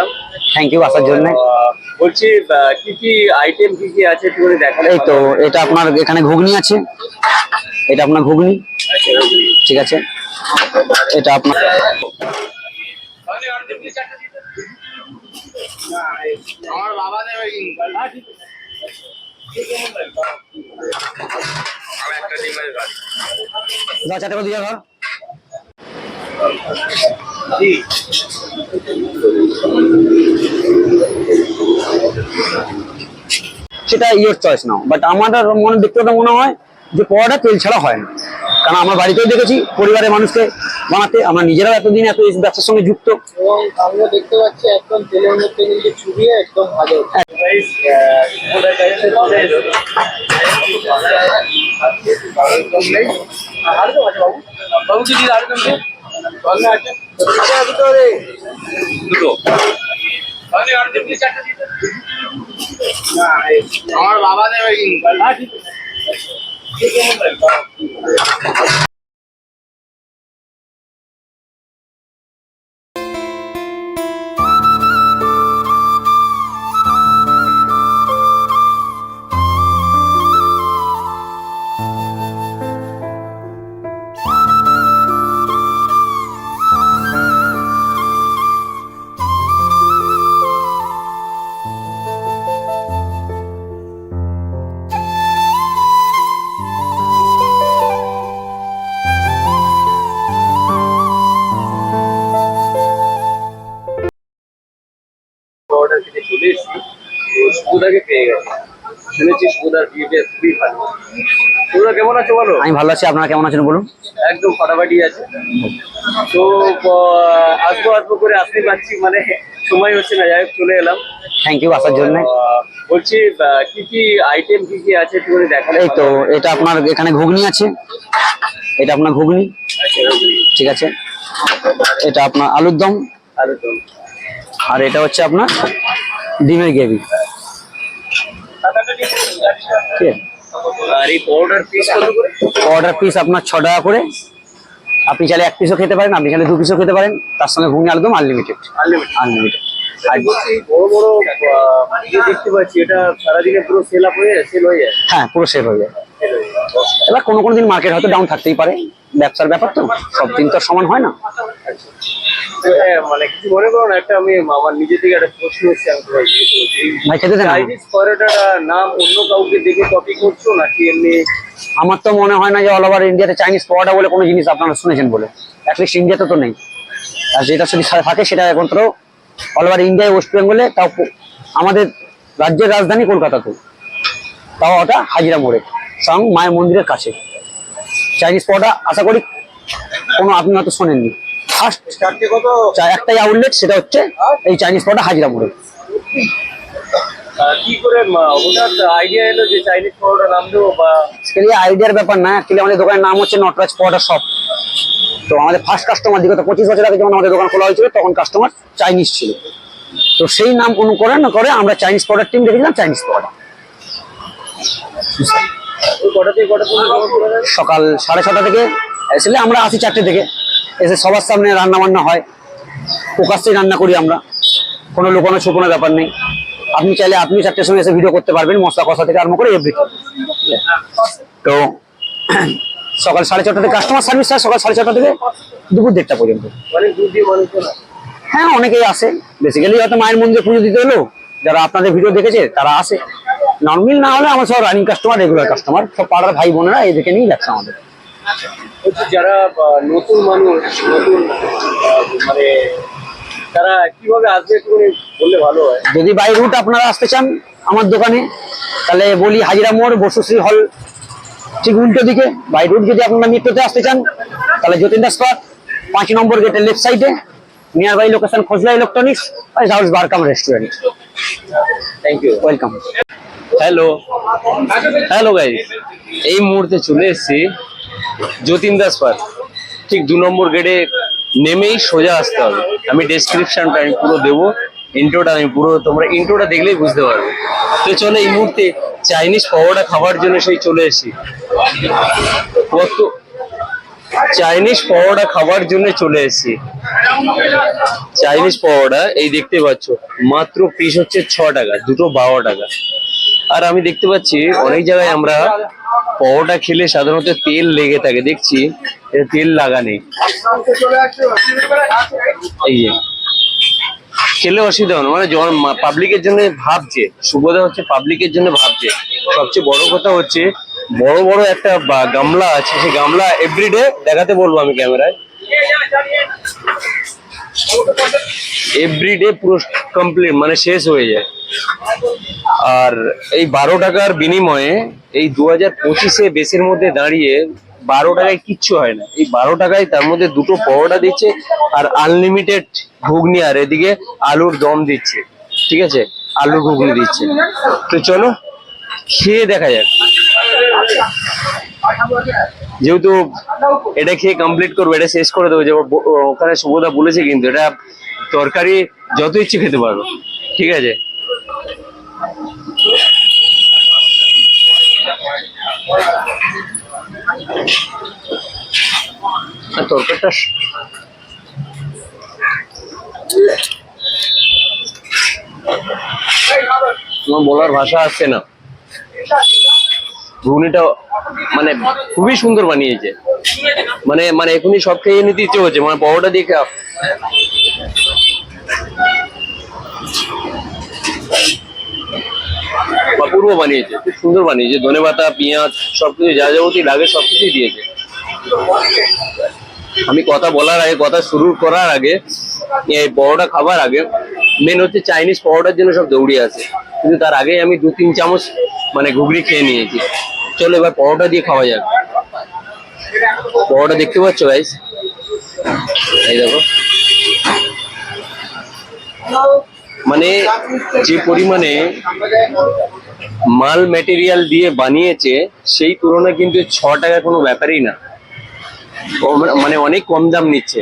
এলাম thank you আসার জন্য। বলছি কি কি আইটেম কি কি আছে একটু দেখালে এই তো এটা আপনার এখানে ঘুগনি আছে। এটা আপনার ঘুগনি। ঠিক আছে। এটা আপনার আমার বাবা দেবে কিন্তু দশ হাজার টাকা দিয়ে জি সেটা ইয়োর চয়েস নাও বাট আমার মনে ব্যক্তিগত মনে হয় যে পরোটা তেল ছাড়া হয় না কারণ আমার বাড়িতেও দেখেছি পরিবারের মানুষকে বানাতে আমরা নিজেরাও এতদিন এত এই ব্যবসার সঙ্গে যুক্ত এবং আমরা দেখতে পাচ্ছি একদম তেলের মধ্যে কিন্তু চুবিয়ে একদম ভাজা আর বাবু আর দুটো। আমার বাবা দেবে কিন্তু। চলে এসেছি তো সুবোধাকে পেয়ে গেছি। শুনেছি সুবোধার বিহেভিয়ার খুবই ভালো। সুবোধা কেমন আছো বলো? আমি ভালো আছি আপনারা কেমন আছেন বলুন? একদম ফাটাফাটি আছে। তো আহ, আসব আসব করে আসতে পারছি মানে সময় হচ্ছে না যাই চলে এলাম। থ্যাংক ইউ আসার জন্য। বলছি আহ, কি কি আইটেম কি কি আছে একটু দেখালে এই তো এটা আপনার এখানে ঘুগনি আছে। এটা আপনার ঘুগনি। ঠিক আছে। এটা আপনার আলুর দম। আলু দম। আর এটা হচ্ছে আপনার ডিমের গ্রেভি। আর এই পাউডার পিস কত করে? অর্ডার পিস আপনার ছ টাকা করে। আপনি চাইলে এক পিসও খেতে পারেন আপনি চাইলে দু পিসও খেতে পারেন। তার সঙ্গে ঘুগনি আলুদম আনলিমিটেড আনলিমিটেড আনলিমিটেড আর বড় বড় ইয়ে দেখতে পাচ্ছি এটা সারাদিনে পুরো সেল আপ হয়ে সেল হয়ে যায়? হ্যাঁ পুরো সেল হয়ে যায়। এবার কোনো কোনো দিন মার্কেট হয়তো ডাউন থাকতেই পারে। ব্যবসার ব্যাপার তো সব দিন তো সমান হয় না। মানে কিছু মনে করো না একটা আমি আমার নিজে থেকে একটা প্রশ্ন হচ্ছে আমি। চাইনিজ নাম অন্য কাউকে দেখে কপি করছ নাকি এমনি? আমার তো মনে হয় না যে অল ওভার ইন্ডিয়াতে চাইনিজ পরোটা বলে কোনো জিনিস আপনারা শুনেছেন বলে। অ্যাটলিস্ট ইন্ডিয়াতে তো নেই। আর যেটা যদি থাকে সেটা একমাত্র অল ওভার ইন্ডিয়ায় ওয়েস্ট বেঙ্গলে তাও আমাদের রাজ্যের রাজধানী কলকাতাতে তাও ওটা হাজিরা মোড়ে সং মায়ের মন্দিরের কাছে। চাইনিজ পরোটা আশা করি কোনো আপনি হয়তো শোনেননি। ফার্স্ট একটাই আউটলেট সেটা হচ্ছে এই চাইনিজ পরোটা হাজিরা মোড়ে আহ, কি করে মা- হঠাৎ আইডিয়া এলো যে চাইনিজ পরোটা নাম দেবো বা অ্যাকচুয়ালি আইডিয়ার ব্যাপার না অ্যাকচুয়ালি আমাদের দোকানের নাম হচ্ছে নটরাজ পরোটা শপ তো আমাদের ফার্স্ট কাস্টমার বিগত পঁচিশ বছর আগে যখন আমাদের দোকান খোলা হয়েছিল তখন কাস্টমার চাইনিজ ছিল। তো সেই নাম অনুকরণ করে আমরা চাইনিজ পরোটার টিম রেখেছিলাম চাইনিজ পরোটা? সকাল সাড়ে ছটা থেকে আসলে আমরা আসি চারটে থেকে। এসে সবার সামনে রান্না বান্না হয়। ফোকাসেই রান্না করি আমরা। কোনো লুকোনো ছুপোনো ব্যাপার নেই। আপনি চাইলে আপনি চারটের সময় এসে ভিডিও করতে পারবেন, মশলা কষা থেকে আরম্ভ করে এভরিথিং তো, সকাল সাড়ে ছটা থেকে কাস্টমার সার্ভিস হয় সকাল সাড়ে ছটা থেকে দুপুর দেড়টা পর্যন্ত। হ্যাঁ অনেকেই আসে। বেসিক্যালি হয়তো মায়ের মন্দিরে পুজো দিতে হলো যারা আপনাদের ভিডিও দেখেছে, তারা আসে। নর্মাল না হলে আমার সব রানিং কাস্টমার রেগুলার কাস্টমার সব পাড়ার ভাই বোনেরা এদেরকে নিয়েই ব্যবসা আমাদের। বলছি যারা নতুন মানুষ নতুন মানে তারা কীভাবে আসবে একটু বললে ভালো হয়। যদি বাই রুট আপনারা আসতে চান আমার দোকানে তাহলে বলি হাজিরা মোড় বসুশ্রী হল ঠিক উল্টো দিকে। বাই রুট যদি আপনারা মেট্রোতে আসতে চান তাহলে যতীন দাস পার্ক পাঁচ নম্বর গেটের লেফট সাইডে নিয়ার বাই লোকেশন খোঁজলা ইলেকট্রনিক্স আর house বারকাম restaurant thank you welcome hello hello guys এই মুহূর্তে চলে এসেছি যতীন দাস পার্ক ঠিক দু নম্বর গেটে নেমেই সোজা আসতে হবে। আমি ডেসক্রিপশনটা আমি পুরো দেবো। ইন্ট্রোটা আমি পুরো তোমরা ইন্ট্রোটা দেখলেই বুঝতে পারবে। তো চলো এই মুহূর্তে চাইনিজ পাওয়াটা খাবার জন্য সেই চলে এসেছি। কত চাইনিজ পরোটা খাবার জন্য চলে এসেছি। চাইনিজ পরোটা এই দেখতে পাচ্ছ, মাত্র পিস হচ্ছে ছ টাকা, দুটো বারো টাকা। আর আমি দেখতে পাচ্ছি অনেক জায়গায় আমরা পরোটা খেলে সাধারণত তেল লেগে থাকে, দেখছি। তেল লাগা নেই। এই যে। খেলে অসুবিধা হবে মানে পাবলিকের জন্য ভাবছে। সুবোধা হচ্ছে পাবলিকের জন্য ভাবছে। সবচেয়ে বড় কথা হচ্ছে, বড় বড় একটা গামলা আছে, সেই গামলা এভরিডে দেখাতে বলব আমি ক্যামেরায়। এভরিডে পুরো কমপ্লিট মানে শেষ হয়ে যায়। আর এই বারো টাকার বিনিময়ে এই দু হাজার পঁচিশে বেসের মধ্যে দাঁড়িয়ে বারো টাকায় কিচ্ছু হয় না। এই বারো টাকায় তার মধ্যে দুটো পরোটা দিচ্ছে আর আনলিমিটেড ঘুগনি আর এদিকে আলুর দম দিচ্ছে। ঠিক আছে? আলুর ঘুগনি দিচ্ছে। তো চলো, খেয়ে দেখা যাক। যেহেতু এটা খেয়ে কমপ্লিট করব, এটা শেষ করে দেবো, যে ওখানে সুবোধা বলেছে কিন্তু এটা তরকারি যত ইচ্ছে খেতে পারো, ঠিক আছে? তরকারিটা স- বলার ভাষা আসছে না। ঘুগনিটা মানে খুবই সুন্দর বানিয়েছে। মানে মানে এখনই সব খেয়ে নিতে ইচ্ছে হচ্ছে মানে পরোটা দিয়ে খাও বানিয়েছে, খুব সুন্দর বানিয়েছে। ধনে পাতা, পেঁয়াজ, সবকিছু যা যাবতীয় লাগে সবকিছুই দিয়েছে। আমি কথা বলার আগে, কথা শুরু করার আগে, এই পরোটা খাবার আগে মেন হচ্ছে চাইনিজ পরোটার জন্য সব দৌড়িয়ে আছে কিন্তু তার আগে আমি দু তিন চামচ মানে ঘুগনি খেয়ে নিয়েছি। চলো এবার পরোটা দিয়ে খাওয়া যাক। পরোটা দেখতে পাচ্ছ গাইস এই দেখো। মানে যে পরিমাণে মাল ম্যাটেরিয়াল দিয়ে বানিয়েছে, সেই তুলনায় কিন্তু ছ টাকা কোনো ব্যাপারই না। মানে অনেক কম দাম নিচ্ছে।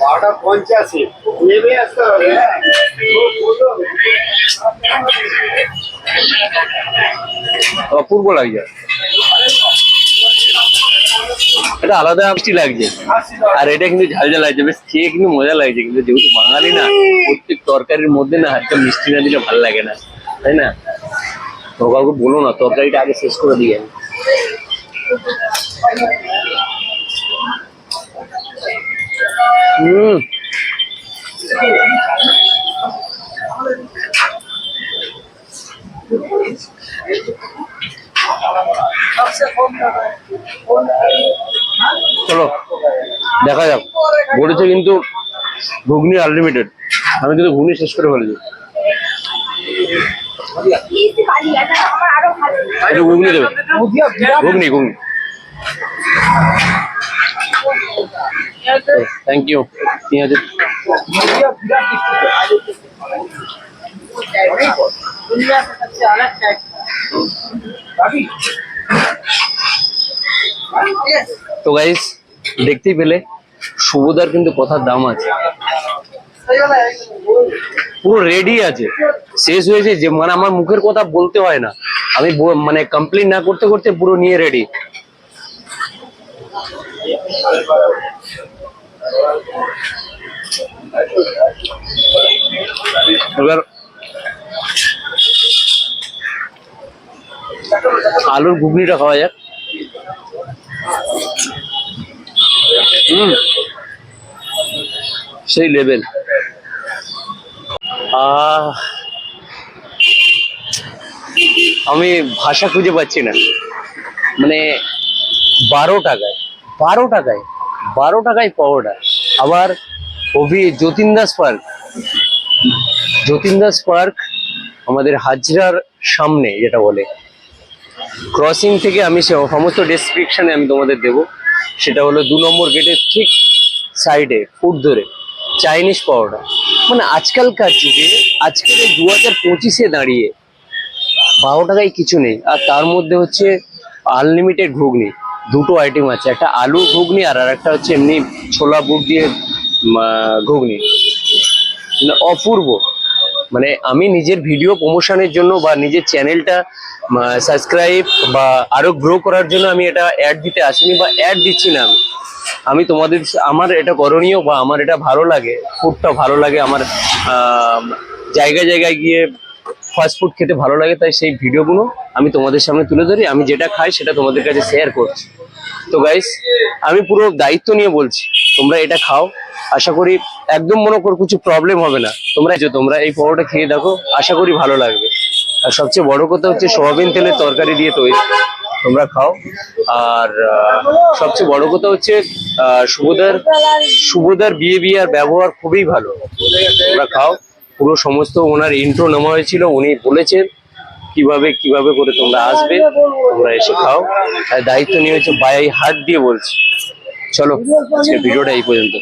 বারোটা পঞ্চাশে। নেমে আসতে হবে অপূর্ব লাগছে এটা আলাদা মিষ্টি লাগছে। আর এটা কিন্তু ঝাল লাগছে। বেশ খেয়ে কিন্তু মজা লাগছে। কিন্তু যেহেতু বাঙালি না, প্রত্যেক তরকারির মধ্যে না একটা মিষ্টি না দিলে ভালো লাগে না। তাই না? তো কাউকে বলো না, তরকারিটা আগে শেষ করে দিয়ে হুম। চলো, দেখা যাক। বলেছে কিন্তু ঘুগনি আনলিমিটেড আমি কিন্তু ঘুগনি শেষ করে ফেলেছি। একটু ঘুগনি দেবে। ঘুগনি ঘুগনি। থ্যাংক ইউ পেঁয়াজ তো গাইস দেখতেই পেলে শুভদার কিন্তু কথার দাম আছে। পুরো রেডি আছে। শেষ হয়েছে যে মানে আমার মুখের কথা বলতে হয় না। আমি মানে কমপ্লেন না করতে করতে পুরো নিয়ে রেডি এবার আলুর ঘুগনিটা খাওয়া যাক। সেই লেভেল আমি ভাষা খুঁজে পাচ্ছি না। মানে বারো টাকায়। বারো টাকায়? বারো টাকায় পাওয়াটা আবার অভি যতীন দাস পার্ক। যতীন দাস পার্ক আমাদের হাজরার সামনে যেটা বলে। ক্রসিং থেকে আমি সমস্ত ডেসক্রিপশনে আমি তোমাদের দেবো। সেটা হলো দু নম্বর গেটের ঠিক সাইডে ফুট ধরে চাইনিজ পাওয়াটা মানে আজকালকার যুগে, আজকের দু হাজার পঁচিশে দাঁড়িয়ে বারো টাকায় কিছু নেই। আর তার মধ্যে হচ্ছে আনলিমিটেড ঘুগনি। দুটো আইটেম আছে, একটা আলু ঘুগনি আর আর একটা হচ্ছে এমনি ছোলা বুট দিয়ে ঘুগনি। মানে অপূর্ব। মানে আমি নিজের ভিডিও প্রমোশনের জন্য বা নিজের চ্যানেলটা সাবস্ক্রাইব বা আরও গ্রো করার জন্য আমি এটা অ্যাড দিতে আসিনি বা অ্যাড দিচ্ছি না আমি। তোমাদের আমার এটা করণীয় বা আমার এটা ভালো লাগে ফুডটা ভালো লাগে, আমার জায়গায় জায়গায় গিয়ে ফাস্ট ফুড খেতে ভালো লাগে, তাই সেই ভিডিওগুলো আমি তোমাদের সামনে তুলে ধরি। আমি যেটা খাই সেটা তোমাদের কাছে শেয়ার করছি। তো গাইস আমি পুরো দায়িত্ব নিয়ে বলছি, তোমরা এটা খাও। আশা করি একদম মনে করো কিছু প্রবলেম হবে না। তোমরা যে তোমরা এই পরোটা খেয়ে দেখো, আশা করি ভালো লাগবে। আর সবচেয়ে বড় কথা হচ্ছে সোয়াবিন তেলের তরকারি দিয়ে তৈরি। তোমরা খাও। আর সবচেয়ে বড় কথা হচ্ছে শুভদার শুভদার বিয়ে বিয়ে আর ব্যবহার খুবই ভালো। তোমরা খাও। পুরো সমস্ত ওনার ইন্ট্রো নেওয়া হয়েছিল, উনি বলেছেন কীভাবে কীভাবে করে তোমরা আসবে, তোমরা এসে খাও। দায়িত্ব নিয়ে হচ্ছে বাই হাত দিয়ে বলছি। চলো ভিডিওটা এই পর্যন্ত।